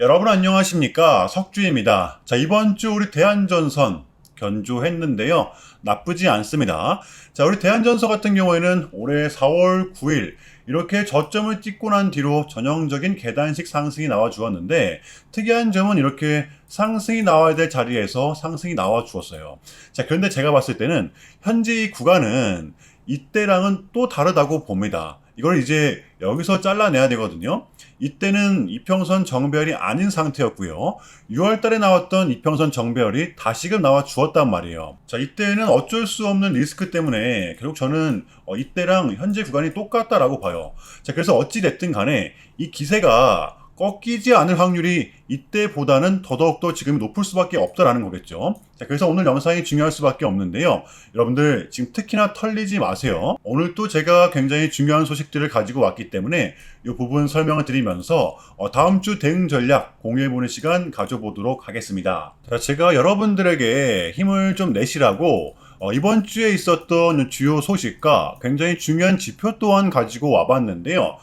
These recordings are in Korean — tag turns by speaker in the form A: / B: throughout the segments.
A: 여러분 안녕하십니까 석주입니다. 자 이번 주 우리 대한전선 견조했는데요. 나쁘지 않습니다. 자 우리 대한전선 같은 경우에는 올해 4월 9일 이렇게 저점을 찍고 난 뒤로 전형적인 계단식 상승이 나와 주었는데 특이한 점은 이렇게 상승이 나와야 될 자리에서 상승이 나와 주었어요. 자 그런데 제가 봤을 때는 현재 이 구간은 이때랑은 또 다르다고 봅니다. 이걸 이제 여기서 잘라내야 되거든요. 이때는 이평선 정배열이 아닌 상태였고요. 6월 달에 나왔던 이평선 정배열이 다시금 나와 주었단 말이에요. 자, 이때는 어쩔 수 없는 리스크 때문에 결국 저는 어, 이때랑 현재 구간이 똑같다라고 봐요. 자, 그래서 어찌 됐든 간에 이 기세가 꺾이지 않을 확률이 이때보다는 더더욱더 지금 높을 수밖에 없다라는 거겠죠. 자, 그래서 오늘 영상이 중요할 수밖에 없는데요. 여러분들 지금 특히나 털리지 마세요. 오늘 또 제가 굉장히 중요한 소식들을 가지고 왔기 때문에 이 부분 설명을 드리면서 어, 다음 주 대응 전략 공유해보는 시간 가져보도록 하겠습니다. 자, 제가 여러분들에게 힘을 좀 내시라고 어, 이번 주에 있었던 주요 소식과 굉장히 중요한 지표 또한 가지고 와봤는데요.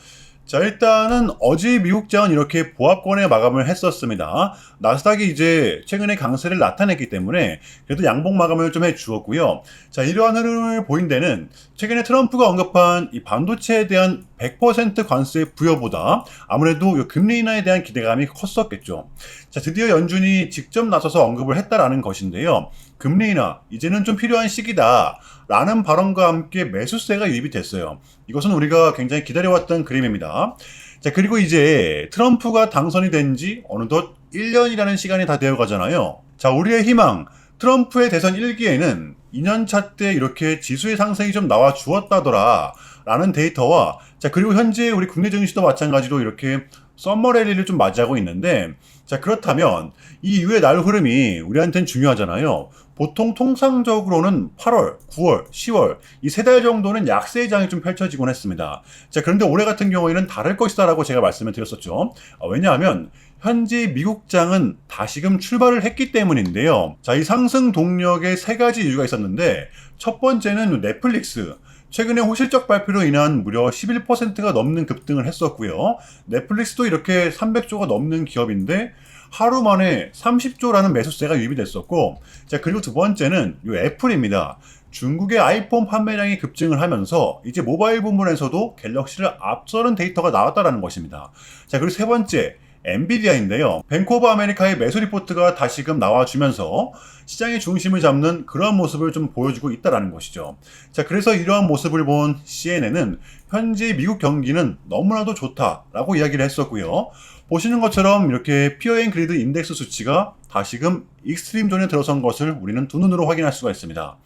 A: 자, 일단은 어제 미국장은 이렇게 보합권에 마감을 했었습니다. 나스닥이 이제 최근에 강세를 나타냈기 때문에 그래도 양봉 마감을 좀 해주었고요. 자, 이러한 흐름을 보인 데는 최근에 트럼프가 언급한 이 반도체에 대한 100% 관세 부여보다 아무래도 이 금리 인하에 대한 기대감이 컸었겠죠. 자, 드디어 연준이 직접 나서서 언급을 했다라는 것인데요. 금리 인하, 이제는 좀 필요한 시기다. 라는 발언과 함께 매수세가 유입이 됐어요. 이것은 우리가 굉장히 기다려왔던 그림입니다. 자, 그리고 이제 트럼프가 당선이 된 지 어느덧 1년이라는 시간이 다 되어 가잖아요. 자, 우리의 희망. 트럼프의 대선 1기에는 2년차 때 이렇게 지수의 상승이 좀 나와 주었다더라. 라는 데이터와, 자, 그리고 현재 우리 국내 증시도 마찬가지로 이렇게 썸머 랠리를 좀 맞이하고 있는데, 자, 그렇다면 이 이후의 날 흐름이 우리한테는 중요하잖아요. 보통 통상적으로는 8월, 9월, 10월 이 세 달 정도는 약세의 장이 좀 펼쳐지곤 했습니다. 자, 그런데 올해 같은 경우에는 다를 것이다라고 제가 말씀을 드렸었죠. 어, 왜냐하면 현재 미국장은 다시금 출발을 했기 때문인데요. 자, 이 상승 동력에 세 가지 이유가 있었는데 첫 번째는 넷플릭스. 최근에 호실적 발표로 인한 무려 11%가 넘는 급등을 했었고요. 넷플릭스도 이렇게 300조가 넘는 기업인데 하루 만에 30조라는 매수세가 유입이 됐었고, 자, 그리고 두 번째는 이 애플입니다. 중국의 아이폰 판매량이 급증을 하면서 이제 모바일 부문에서도 갤럭시를 앞서는 데이터가 나왔다라는 것입니다. 자, 그리고 세 번째, 엔비디아인데요. 오브 아메리카의 매수 리포트가 다시금 나와주면서 시장의 중심을 잡는 그러한 모습을 좀 보여주고 있다라는 것이죠. 자, 그래서 이러한 모습을 본 CNN은 현재 미국 경기는 너무나도 좋다라고 이야기를 했었고요. 보시는 것처럼 이렇게 피어앤 그리드 인덱스 수치가 다시금 익스트림 존에 들어선 것을 우리는 두 눈으로 확인할 수가 있습니다.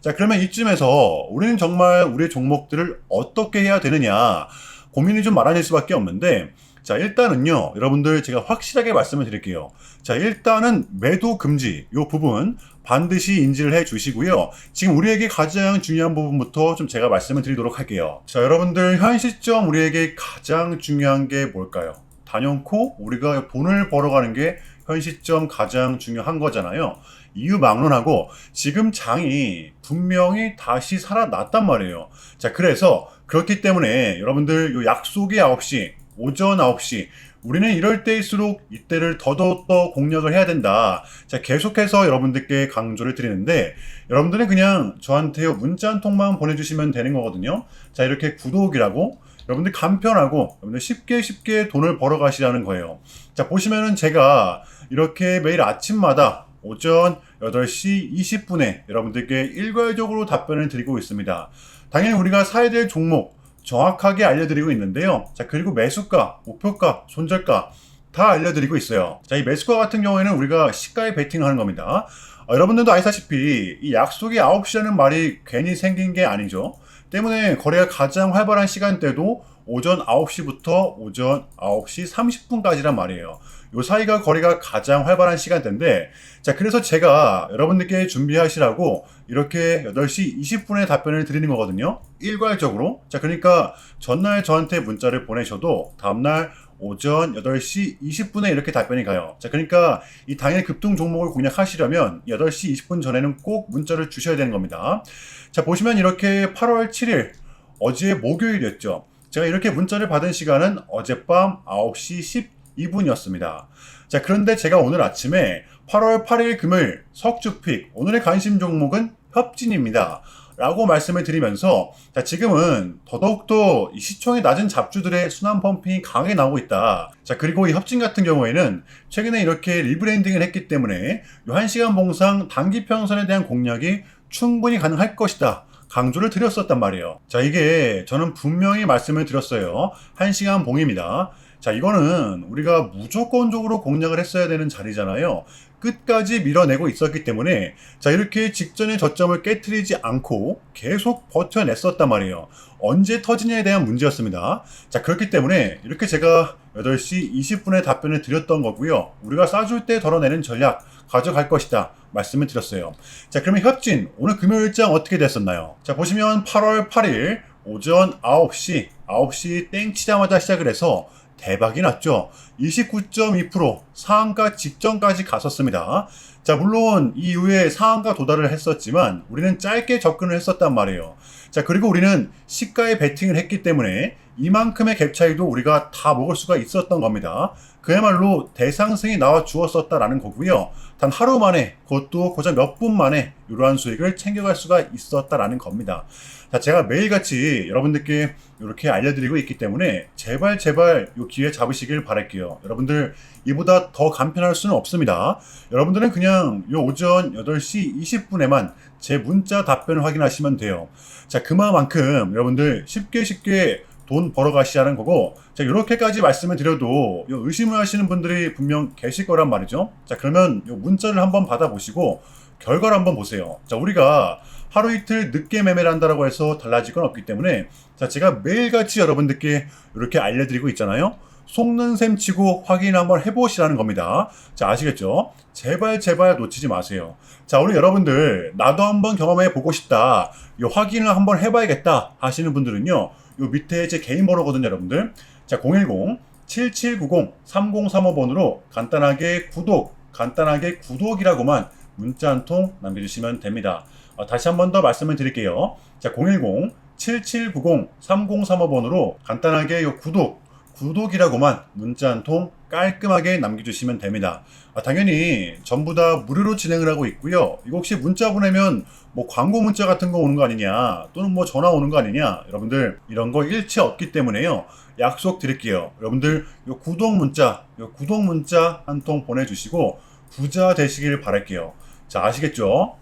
A: 자, 그러면 이쯤에서 우리는 정말 우리의 종목들을 어떻게 해야 되느냐 고민이 좀 많아질 수밖에 없는데 자, 일단은요, 여러분들 제가 확실하게 말씀을 드릴게요. 자, 일단은 매도 금지, 요 부분 반드시 인지를 해 주시고요. 지금 우리에게 가장 중요한 부분부터 좀 제가 말씀을 드리도록 할게요. 자, 여러분들 현 시점 우리에게 가장 중요한 게 뭘까요? 단연코 우리가 돈을 벌어가는 게 현 시점 가장 중요한 거잖아요. 이유 막론하고 지금 장이 분명히 다시 살아났단 말이에요. 자, 그래서 그렇기 때문에 여러분들 요 약속의 9시, 오전 9시, 우리는 이럴 때일수록 이때를 더더더 공략을 해야 된다. 자, 계속해서 여러분들께 강조를 드리는데, 여러분들은 그냥 저한테 문자 한 통만 보내주시면 되는 거거든요. 자, 이렇게 구독이라고, 여러분들 간편하고, 여러분들 쉽게 쉽게 돈을 벌어 가시라는 거예요. 자, 보시면은 제가 이렇게 매일 아침마다 오전 8시 20분에 여러분들께 일괄적으로 답변을 드리고 있습니다. 당연히 우리가 사야 될 종목, 정확하게 알려드리고 있는데요. 자, 그리고 매수가, 목표가, 손절가 다 알려드리고 있어요. 자, 이 매수가 같은 경우에는 우리가 시가에 베팅하는 겁니다. 어, 여러분들도 아시다시피 이 약속이 9시라는 말이 괜히 생긴 게 아니죠. 때문에 거래가 가장 활발한 시간대도 오전 9시부터 오전 9시 30분까지란 말이에요. 요 사이가 거래가 가장 활발한 시간대인데, 자, 그래서 제가 여러분들께 준비하시라고 이렇게 8시 20분에 답변을 드리는 거거든요. 일괄적으로. 자, 그러니까 전날 저한테 문자를 보내셔도 다음날 오전 8시 20분에 이렇게 답변이 가요. 자, 그러니까 이 당일 급등 종목을 공략하시려면 8시 20분 전에는 꼭 문자를 주셔야 되는 겁니다. 자, 보시면 이렇게 8월 7일, 어제 목요일이었죠. 제가 이렇게 문자를 받은 시간은 어젯밤 9시 12분이었습니다. 자, 그런데 제가 오늘 아침에 8월 8일 금요일 석주픽 오늘의 관심 종목은 협진입니다. 라고 말씀을 드리면서 자, 지금은 더더욱더 이 시총이 낮은 잡주들의 순환 펌핑이 강하게 나오고 있다. 자, 그리고 이 협진 같은 경우에는 최근에 이렇게 리브랜딩을 했기 때문에 이 1시간 봉상 단기 평선에 대한 공략이 충분히 가능할 것이다. 강조를 드렸었단 말이에요. 자, 이게 저는 분명히 말씀을 드렸어요. 1시간 봉입니다. 자, 이거는 우리가 무조건적으로 공략을 했어야 되는 자리잖아요. 끝까지 밀어내고 있었기 때문에 자 이렇게 직전의 저점을 깨트리지 않고 계속 버텨냈었단 말이에요. 언제 터지냐에 대한 문제였습니다. 자 그렇기 때문에 이렇게 제가 8시 20분에 답변을 드렸던 거고요. 우리가 싸줄 때 덜어내는 전략 가져갈 것이다 말씀을 드렸어요. 자 그러면 협진 오늘 금요일장 어떻게 됐었나요? 자 보시면 8월 8일 오전 9시 9시 땡 치자마자 시작을 해서 대박이 났죠. 29.2% 상한가 직전까지 갔었습니다. 자, 물론 이 이후에 상한가 도달을 했었지만 우리는 짧게 접근을 했었단 말이에요. 자, 그리고 우리는 시가에 베팅을 했기 때문에 이만큼의 갭 차이도 우리가 다 먹을 수가 있었던 겁니다. 그야말로 대상승이 나와 주었었다라는 거고요. 단 하루 만에 그것도 고작 몇 분 만에 이러한 수익을 챙겨갈 수가 있었다라는 겁니다. 자, 제가 매일같이 여러분들께 이렇게 알려드리고 있기 때문에 제발 제발 이 기회 잡으시길 바랄게요. 여러분들 이보다 더 간편할 수는 없습니다. 여러분들은 그냥 요 오전 8시 20분에만 제 문자 답변을 확인하시면 돼요. 자, 그만큼 여러분들 쉽게 쉽게 돈 벌어 가시자는 거고, 자, 이렇게까지 말씀을 드려도 요 의심을 하시는 분들이 분명 계실 거란 말이죠. 자, 그러면 요 문자를 한번 받아보시고, 결과를 한번 보세요. 자, 우리가 하루 이틀 늦게 매매를 한다라고 해서 달라질 건 없기 때문에, 자, 제가 매일같이 여러분들께 이렇게 알려드리고 있잖아요. 속는 셈 치고 확인 한번 해보시라는 겁니다. 자, 아시겠죠? 제발, 제발 놓치지 마세요. 자, 우리 여러분들, 나도 한번 경험해 보고 싶다. 이 확인을 한번 해봐야겠다 하시는 분들은요, 요 밑에 제 개인 번호거든요, 여러분들. 자, 010-7790-3035번으로 간단하게 구독, 간단하게 구독이라고만 문자 한 통 남겨주시면 됩니다. 어, 다시 한 번 더 말씀을 드릴게요. 자, 010-7790-3035번으로 간단하게 요 구독, 구독이라고만 문자 한 통 깔끔하게 남겨주시면 됩니다. 아, 당연히 전부 다 무료로 진행을 하고 있고요. 이거 혹시 문자 보내면 뭐 광고 문자 같은 거 오는 거 아니냐, 또는 뭐 전화 오는 거 아니냐, 여러분들 이런 거 일체 없기 때문에요. 약속 드릴게요. 여러분들 요 구독 문자, 요 구독 문자 한 통 보내주시고 부자 되시길 바랄게요. 자, 아시겠죠?